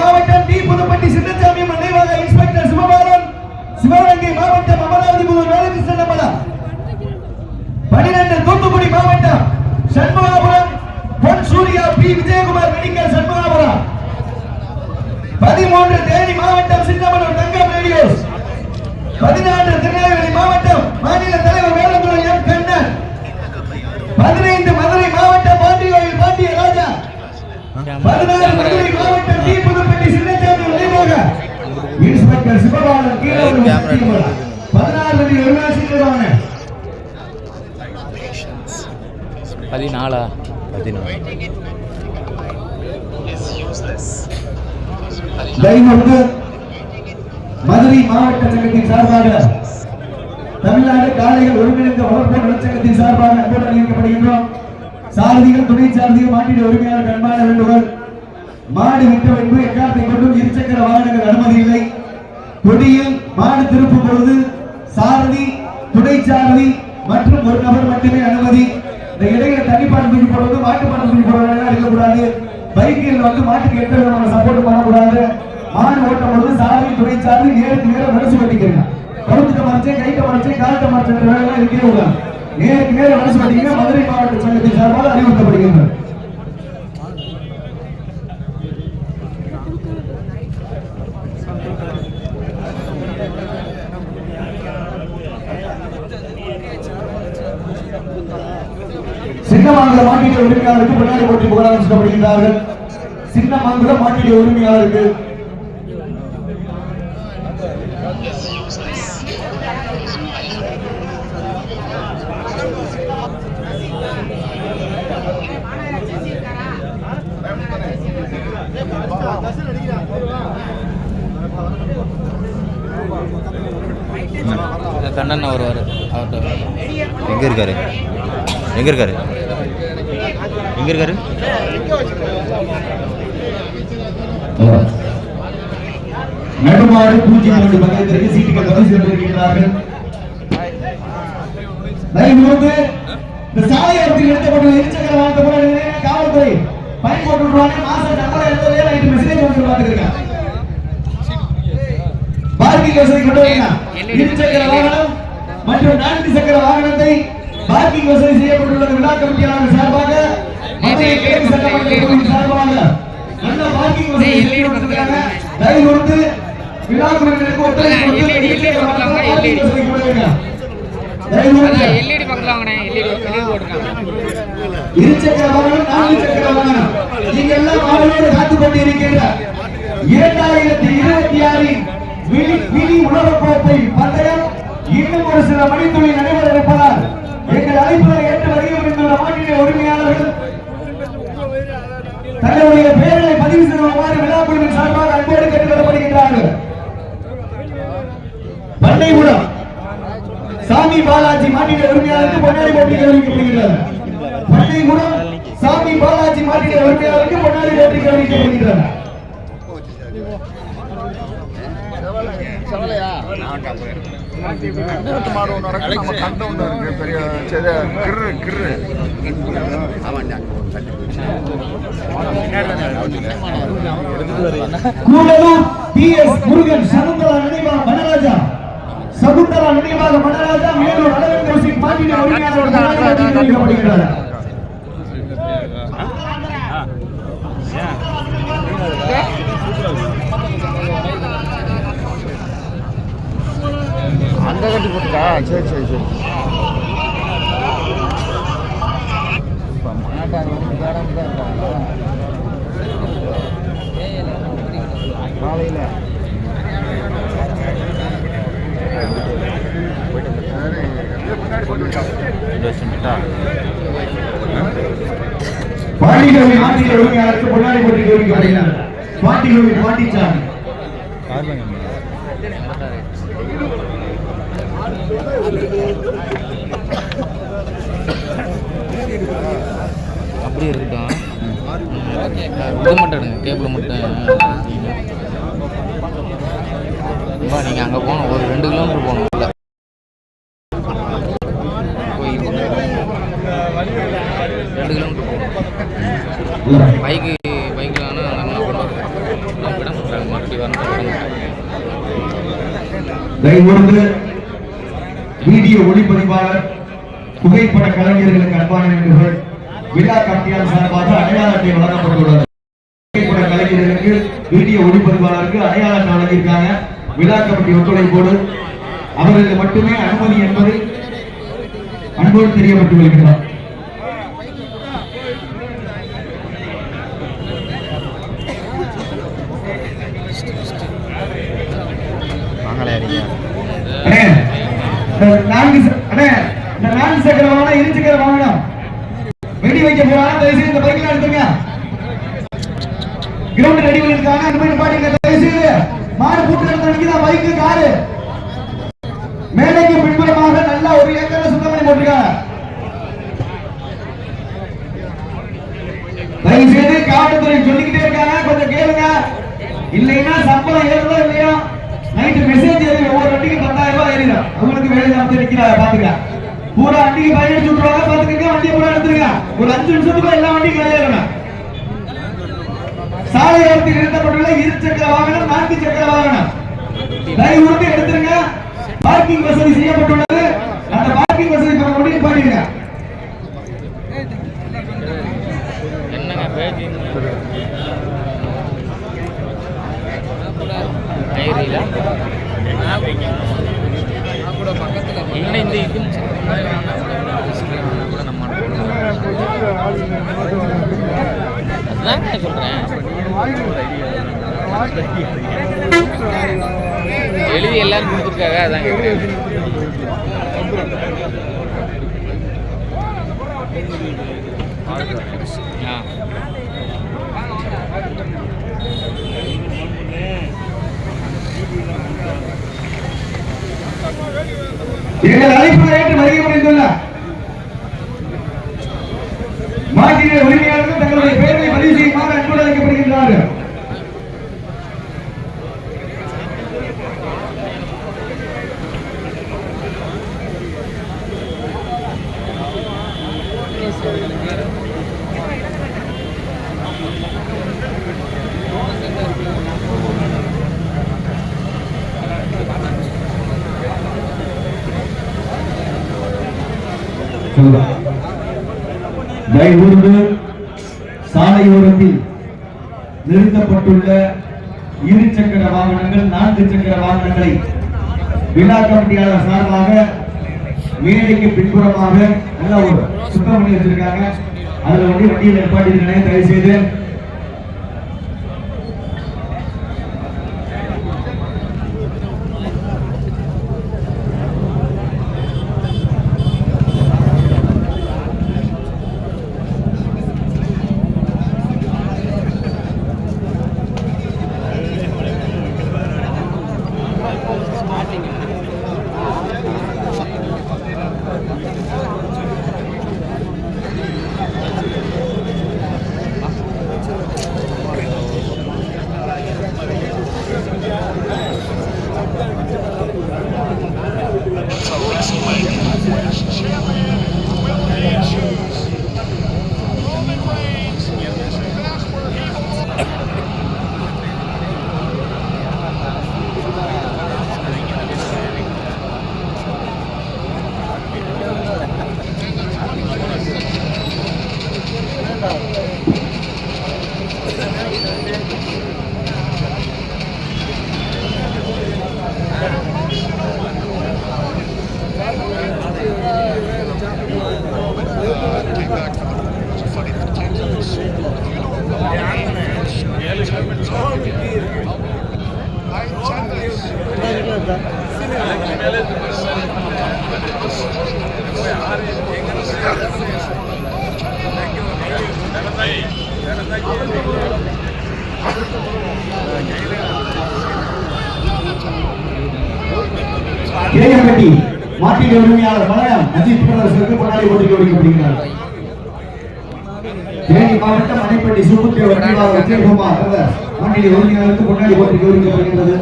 மாவட்டம் டி புதுப்பட்டி சின்னசாமி நினைவாக இன்ஸ்பெக்டர் சிவபாலன் சிவகங்கை மாவட்டம் அமராவதி புதூர் வேலுகிருஷ்ணன் பனிரெண்டு தூத்துக்குடி மாவட்டம் சண்முகாபுரம் பொன் சூர்யா பி. விஜயகுமார் மெடிக்கல் சண்முகாபுரம். பதிமூன்று தேனி மாவட்டம் சின்னமனூர் தங்கம் ரேடியோஸ். பதினான்கு திருநெல்வேலி மாவட்டம் மாநில தலைவர் வேலங்குளம் எம். கண்ணன். பதினைந்து மதுரை மாவட்டம் பாண்டியோயில் பாண்டிய ராஜா பதினாறு மதுரை மாவட்டம் டி. இன்ஸ்பெக்டர் சிவபாலன் கீழே பதினாறு மணி ஒருவாசிக்கிறவாங்க பதினாலா? தைமூர்த்து மதுரை மாவட்ட சங்கத்தின் சார்பாக தமிழ்நாடு காளைகள் ஒருங்கிணைந்த வளர்ப்பு நலச்சங்கத்தின் சார்பாக அன்புடன் அறிவிக்கப்படுகின்றோம் சாரதிகள் துணை சாரதிகள் மாட்டிட உரிமையாளர் அன்பான வேண்டுகோள். மாடு விட்ட பின்பு எக்காலத்தை கொண்டும் இருசக்கர வாகனங்கள் அனுமதி இல்லை. கொடியில் மாடு திருப்பும் பொழுது சாரதி துணை சாரதி மற்றும் ஒரு நபர் மட்டுமே அனுமதி. இந்த இடையில தனிப்பாட்டு தூக்கி போடுவது மாட்டுப்பாட்டு தூக்கி போடுவது இருக்கக்கூடாது. பைக்கில் வந்து மாட்டுக்கு எந்த விதமான சப்போர்ட் பண்ணக்கூடாது. மாடு ஓட்டும் பொழுது சாரதி துணை சாரதி நேருக்கு நேரம் மனசு வெட்டிக்கிறீங்க கழுத்துட்ட மறைச்சேன் கைட்ட மறைச்சேன் காலத்தை மறைச்சேன் வேலை இருக்கே நேருக்கு நேரம் மனசு வெட்டிங்க மதுரை மாவட்ட சங்கத்தின் சார்பாக அறிவுறுத்தப்படுகின்றனர். மாட்டிய உரிமையாளருக்கு பின்னாடி போட்டி புகழ் அனுஷ்டப்படுகின்றார்கள் சின்னமாங்குளம் மாட்டிய உரிமையாளருக்கு. கண்ணன் வருவார். அவர்கிட்ட. எங்க இருக்காரு? எங்க இருக்காரு? எங்க இருக்காரு. நடுமாறு பூஜ்ஜியம் இரண்டு பக்கத்திற்கு சீட்டுகள் பதிவு செய்திருக்கிறார்கள் தயவுகூர்ந்து இந்த சாலையோரத்தில் நிறுத்தப்பட்டுள்ள இருசக்கர வாகனத்தை கூட காவல்துறை பயன் போட்டு விடுவாங்க மாசம் சம்பளம் எடுத்ததே நைட்டு மெசேஜ் வந்து பார்த்துருக்கேன் பார்க்கிங் வசதி கொண்டு வரீங்க இருசக்கர வாகனம் மற்றும் நான்கு சக்கர வாகனத்தை பார்க்கிங் வசதி செய்யப்பட்டுள்ள விழா கமிட்டியாளர் சார்பாக எல்இடி பக்கத்தில் வாங்கினே எல்இடி போட்டுருக்காங்க இருசக்கர வாகனம் நான்கு சக்கர வாகனம் நீங்க எல்லாம் ஆவலோடு காத்துக் கொண்டிருக்கின்ற இரண்டாயிரத்தி இருபத்தி ஆறின் மினி மினி உலகக்கோப்பை பந்தயம் இன்னும் ஒரு சில மணித்துளி நடைபெற இருப்பதால் எங்கள் அழைப்புகளை ஏற்று வருகை புரிந்துள்ள மாநில உரிமையாளர்கள் தங்களுடைய பெயர்களை பதிவு செய்யுமாறு விழாக்குழுவின் சார்பாக அன்போடு கேட்டுக் கொள்ளப்படுகின்றார்கள். பண்ணைபுரம் சாமி பாலாஜி மாநில உரிமையாளருக்கு பொன்னாடி போட்டி அறிவிக்கப்படுகிறது பண்ணைபுரம் சாமி பாலாஜி மாநில உரிமையாளருக்கு பொன்னாடி போட்டி கவனிக்கப்படுகின்றார் சவலையா? நான் போயிருக்கேன் இருக்கு நம்ம கண்டை ಒಂದು இருக்கு பெரிய சரி கிரு கிரு கூடலூர் எஸ் முருகன் சகுந்தலா நினைவாக சகுந்தலா நினைவாக மேலூர் சிங் அந்த கட்டி போட்டுக்கா சரி சரி சரி. காலையில். பாண்டிகோவி மாநில உரிமையாளருக்கு பொன்னாடி போட்டி அறிவிக்கப்படுகிறது பாண்டிகோவி பாண்டிச்சாமி அப்படியே இருக்கான் மட்டும் எடுங்க. கேபிள் மட்டும். நீங்கள் அங்கே போகணும். ஒரு ரெண்டு கிலோமீட்டர் போகணும். இல்லை ரெண்டு கிலோமீட்டர் போகணும். பைக்கு பைக்கில் ஆனால் நல்லா கொண்டு வரணும் விட மாட்டாங்க மறுபடியும் வரணும் ஒளிப்பதிவாளர் புகைப்பட கலைஞர்களுக்கு அன்பான நண்பர்கள் விழா கட்டியால் சார்பாக அடையாள அட்டை வழங்கப்பட்டுள்ளது. புகைப்பட கலைஞர்களுக்கு வீடியோ ஒளிப்பதிவாளருக்கு அடையாள அட்டை வழங்கியிருக்காங்க விழா கமிட்டி ஒத்துழைப்போடு அவர்களுக்கு மட்டுமே அனுமதி என்பதை அன்போடு தெரியப்பட்டு வருகிறார் நான்கு சக்கர வாகனம் இரு சக்கர வாகனம். வெடி வைக்க போறாங்க தயவு செய்து இந்த பைக்ல எடுத்துங்க கிரவுண்ட் ரெடி பண்ணிருக்காங்க அந்த மாதிரி பாருங்க தயவு செய்து மாடு பூட்டு எடுத்து நிற்கிறா பைக்கு காரு. மேலைக்கு பின்புறமாக நல்லா ஒரு ஏக்கர்ல சுத்தம் பண்ணி போட்டிருக்காங்க. தயவு செய்து காவல்துறை சொல்லிக்கிட்டே இருக்காங்க. கொஞ்சம் கேளுங்க. இல்லைன்னா சம்பளம் ஏறுதோ இல்லையோ? நைட்டு மெசேஜ் ஏறி ஒவ்வொரு வண்டிக்கு பத்தாயிரம் ரூபாய் ஏறிடும். அவங்களுக்கு வேலை நடத்தி நிக்கிறாங்க பாத்துக்க. பூரா வண்டிக்கு பயன் சுற்றுவாங்க பாத்துக்கங்க வண்டியை பூரா எடுத்துருங்க. ஒரு அஞ்சு நிமிஷத்துக்குள்ள எல்லா வண்டியும் வெளியேறணும் சாலையோரத்தில் நிறுத்தப்பட்டுள்ள இரு சக்கர வாகனம் நான்கு சக்கர வாகனம். தயவு எடுத்துருங்க. பார்க்கிங் வசதி செய்யப்பட்டுள்ளது. அந்த பார்க்கிங் வசதி பண்ண முடியும் பாருங்க என்னங்க பேஜ் டைரியில இல்லை இந்த இது கூட நம்ம அதுதான் சொல்கிறேன் எழுதி எல்லாரும் கொடுத்துருக்காங்க அதான் கேட்குறேன் ஆ எங்கள் அழைப்பு ஏற்று வருகை புரிந்துள்ள உரிமையாளர்கள் தங்களுடைய பெயர்களை பதிவு செய்யுமாறு அன்போடு அழைக்கப்படுகின்றார்கள் தயவுகூர்ந்து சாலையோரத்தில் நிறுத்தப்பட்டுள்ள இரு சக்கர வாகனங்கள் நான்கு சக்கர வாகனங்களை விழா கமிட்டியாளர் சார்பாக மேடைக்கு பின்புறமாக நல்ல ஒரு சுத்தம் பண்ணி வச்சிருக்காங்க. அதுல வந்து வண்டியில் நிப்பாட்டிருக்கேன் தயவு செய்து கேகப்பட்டி மாட்டின் உரிமையாளர் மலையம் அஜித் பிரதர்சனுக்கு கொண்டாடி போட்டிக்கு ஒதுக்கப்படுகிறார் தேனி மாவட்டம் அணைப்பட்டி சுப்புத்தேவர் நிர்வாக விஜயகுமார் பிரதர்ஸ் மாட்டின் உரிமையாளருக்கு கொண்டாடி போட்டிக்கு ஒதுக்கப்படுகின்றது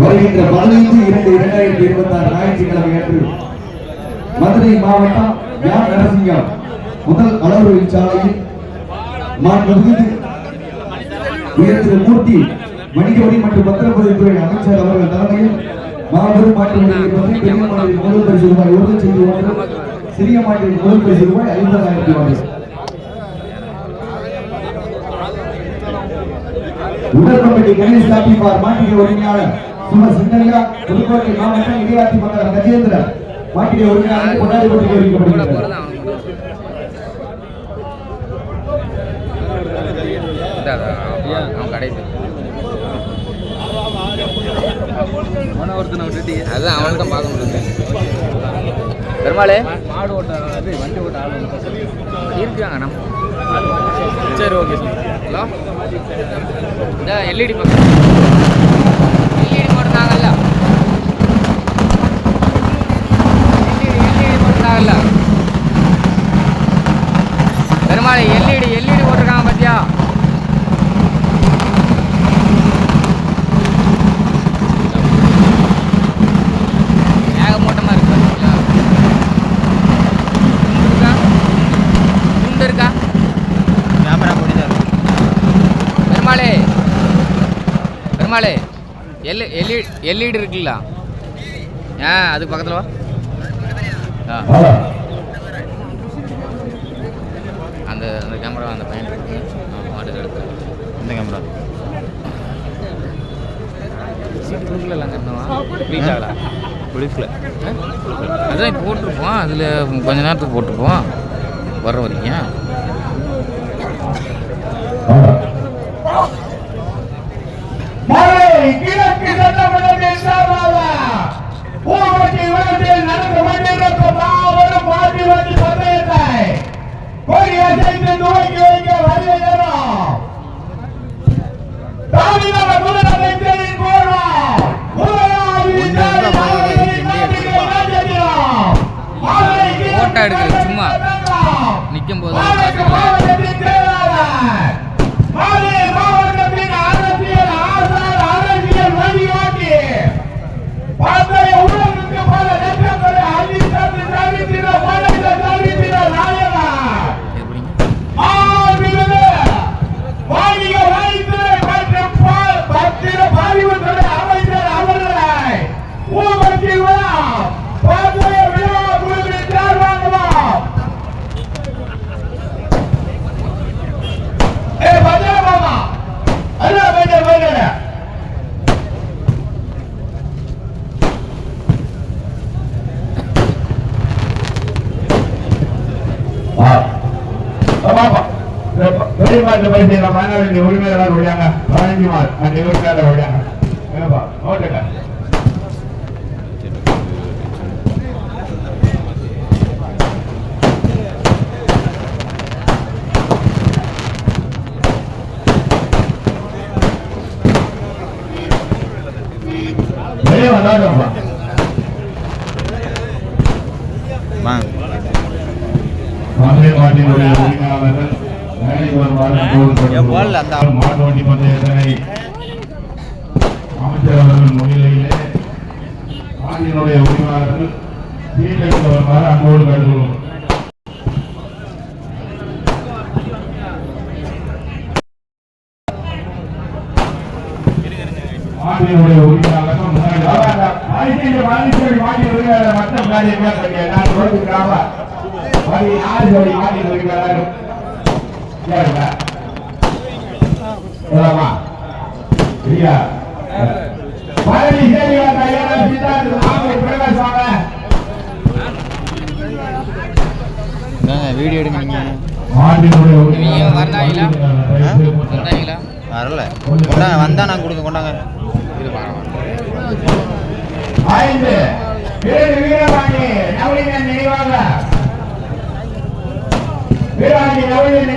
வருகின்ற பதினைந்து இரண்டு இரண்டாயிரத்தி இருபத்தி ஆறு ஞாயிற்றுக்கிழமை அன்று மதுரை மாவட்டம் யார் நரசிங்கம் முதல் அளவு சாலையில் மாண்புமிகு உயர்திரு மூர்த்தி வணிகவரி மற்றும் பத்திரப்பதிவுத்துறை அமைச்சர் அவர்கள் தலைமையில் மாபெரும் மாற்றம் பெரிய மாட்டின் முதல் பரிசு ரூபாய் ஒரு லட்சத்தி ஒன்று சிறிய மாட்டின் முதல் பரிசு ரூபாய் ஐம்பதாயிரத்தி ஒன்று உடல் கணேஷ் காப்பி பார் மாட்டிய உரிமையாளர் சும சிந்தனையா புதுக்கோட்டை மாவட்டம் இடையாட்சி மன்னர் கஜேந்திரன். மாட்டிய உரிமையாளர் கொண்டாடி போட்டி கூட அவன் போகிறது அவனுக்கு இந்தா, அதான், அவனுக்கு பார்க்க முடியும் பெருமாளே. மாடு ஓட்ட அது வண்டி ஓட்ட ஆள் இருக்காங்க நம்ம சரி ஓகே ஹலோ? இந்த எல்இடி பக்கம். எல்இடி போட்டுருந்தாங்கல்ல? LED போட்டுருந்தாங்கல்ல? Perumal L E D L E D போட்டிருக்காங்க பாத்தியா ஏகமூட்டமா இருக்கு பாத்தீங்களா? துண்டு இருக்கா துண்டு இருக்கா கேமரா முடிஞ்சாரு பெருமாளே பெருமாளே எல் எல்இடி எல்இடி இருக்குல்ல? ஆ அதுக்கு பக்கத்தில் வா. ஆ. அந்த அந்த கேமரா அந்த பையன் இருக்கு. மாட்டு எடுத்து. இந்த கேமரா அதான் போட்டிருப்போம். அதில் கொஞ்ச நேரத்துக்கு போட்டிருப்போம். வர்ற வரைக்கும் ஆமா. மதுரை கிழக்கு சட்டமன்றத்தின் சார்பாக நடந்து கொண்டிருக்கும் மாபெரும் பந்தயத்தை கொடியசைத்து துவக்கி வைக்க வருகை தரும் முதலமைச்சரின் முதலாவது போட்டோ எடுக்கிறது சும்மா. நிற்கும் போது பெரியமாட்டு பரிசு மாணவர்கள் உரிமையாளர் விடாங்க பதினஞ்சுமார் அந்த உரிமையாளர் விடாங்க அந்த கேட்டுக்கொள்கிறோம். மாட்டு வண்டி பந்தயத்தினை அமைச்சர் அவர்கள் முன்னிலையிலே மாட்டினுடைய உரிமையாளர்கள் சீட்டெடுத்து வருமாறு அன்போடு கேட்டுக்கொள்கிறோம். மாட்டினுடைய உரிமையாளர்கள் முன்னாடி மற்ற காரியங்கள் இருக்கு. நான் கொடுத்துக்கிறாங்க மணி ஆறு ஜோடி மாட்டி இருக்கிறார்கள் சரிங்களா போலாமா சரியா பழனி சேரியா கையாளர் சித்தார்த்த வாங்க. இந்தாங்க வீடியோ எடுங்க இவங்க வந்தாங்களா? வந்தாங்களா? வரல. கொண்டாங்க வந்தா நான் கொடுக்க கொண்டாங்க. இது வாங்க ஐந்து. ஏழு வீரவாணி நவீன நினைவாக. வீரவாணி நவீன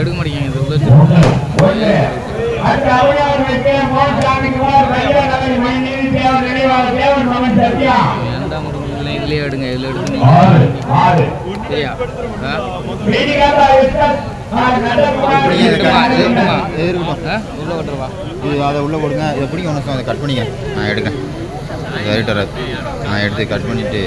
எடுக்க மாட்டேங்க ஏன்டா முடியல இதுலயே எடுங்க இதுல எடுங்க. சரியா? உள்ள இது அதை உள்ளே போடுங்க. இதை ஒன்று அதை கட் பண்ணிக்க. நான் எடுக்கேன் அது வராது நான் எடுத்து கட் பண்ணிவிட்டு